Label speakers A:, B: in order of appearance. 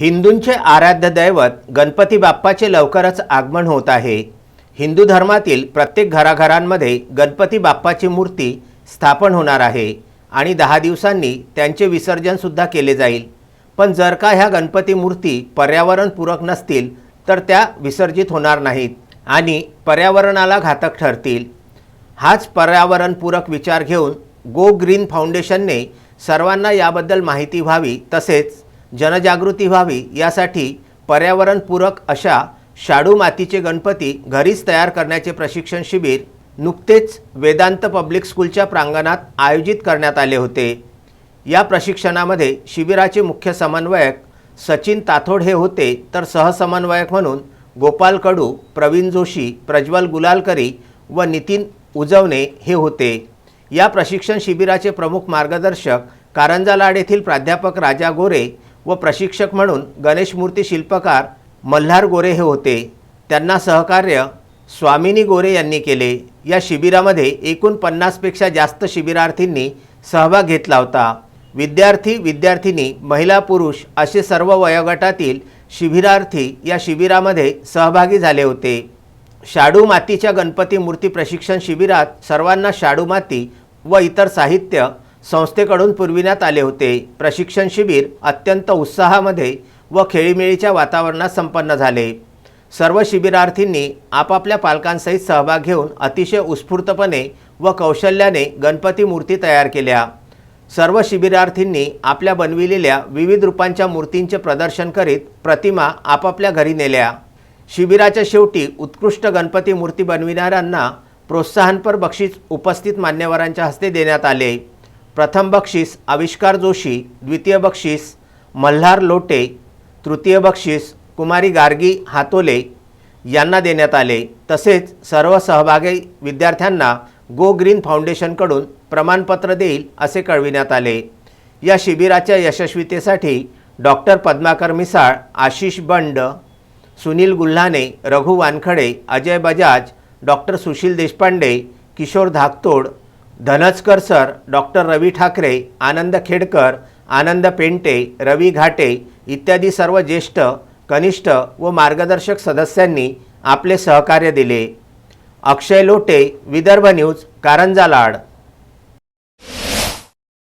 A: हिंदूंचे आराध्य दैवत गणपती बाप्पाचे लवकरच आगमन होत आहे. हिंदू धर्मातील प्रत्येक घराघरांमध्ये गणपती बाप्पाची मूर्ती स्थापन होणार आहे आणि दहा दिवसांनी त्यांचे विसर्जनसुद्धा केले जाईल. पण जर का ह्या गणपती मूर्ती पर्यावरणपूरक नसतील तर त्या विसर्जित होणार नाहीत आणि पर्यावरणाला घातक ठरतील. हाच पर्यावरणपूरक विचार घेऊन गो ग्रीन फाउंडेशनने सर्वांना याबद्दल माहिती व्हावी तसेच जनजागृती व्हावी यासाठी पर्यावरणपूरक अशा शाडू मातीचे गणपती घरीच तयार करण्याचे प्रशिक्षण शिबिर नुकतेच वेदांत पब्लिक स्कूलच्या प्रांगणात आयोजित करण्यात आले होते. या प्रशिक्षणामध्ये शिबिराचे मुख्य समन्वयक सचिन ताथोड हे होते. तर सहसमन्वयक म्हणून गोपाल कडू प्रवीण जोशी प्रज्वल गुलालकरी व नितीन उजवणे हे होते. या प्रशिक्षण शिबिराचे प्रमुख मार्गदर्शक कारंजा लाड येथील प्राध्यापक राजा गोरे व प्रशिक्षक म्हणून गणेश मूर्ती शिल्पकार मल्हार गोरे हे होते. त्यांना सहकार्य स्वामिनी गोरे यांनी केले. या शिबिरामध्ये एकूण पन्नासपेक्षा जास्त शिबिरार्थींनी सहभाग घेतला होता. विद्यार्थी विद्यार्थिनी महिला पुरुष असे सर्व वयोगटातील शिबिरार्थी या शिबिरामध्ये सहभागी झाले होते. शाडू मातीच्या गणपती मूर्ती प्रशिक्षण शिबिरात सर्वांना शाडू माती व इतर साहित्य संस्थेकडून पुरविण्यात आले होते. प्रशिक्षण शिबिर अत्यंत उत्साहामध्ये व खेळीमेळीच्या वातावरणात संपन्न झाले. सर्व शिबिरार्थींनी आपापल्या पालकांसहित सहभाग घेऊन अतिशय उत्स्फूर्तपणे व कौशल्याने गणपती मूर्ती तयार केल्या. सर्व शिबिरार्थींनी आपल्या बनविलेल्या विविध रूपांच्या मूर्तींचे प्रदर्शन करीत प्रतिमा आपापल्या घरी नेल्या. शिबिराच्या शेवटी उत्कृष्ट गणपती मूर्ती बनविणाऱ्यांना प्रोत्साहनपर बक्षीस उपस्थित मान्यवरांच्या हस्ते देण्यात आले. प्रथम बक्षीस आविष्कार जोशी द्वितीय बक्षीस मल्हार लोटे तृतीय बक्षीस कुमारी गार्गी हातोले यांना देण्यात आले. तसेच सर्व सहभागी विद्यार्थ्यांना गो ग्रीन फाउंडेशनकडून प्रमाणपत्र देईल असे कळविण्यात आले. या शिबिराच्या यशस्वीतेसाठी doctor Padmakar Misal Ashish Band Sunil Gulhane Raghu Wankhede Ajay Bajaj doctor Sushil Deshpande Kishor Dhaktod Dhanajkar sir doctor Ravi Thakre Anand Khedkar Anand Pente Ravi Ghate इत्यादी सर्व ज्येष्ठ कनिष्ठ व मार्गदर्शक सदस्यांनी आपले सहकार्य दिले. अक्षय लोटे विदर्भ न्यूज कारंजा लाड.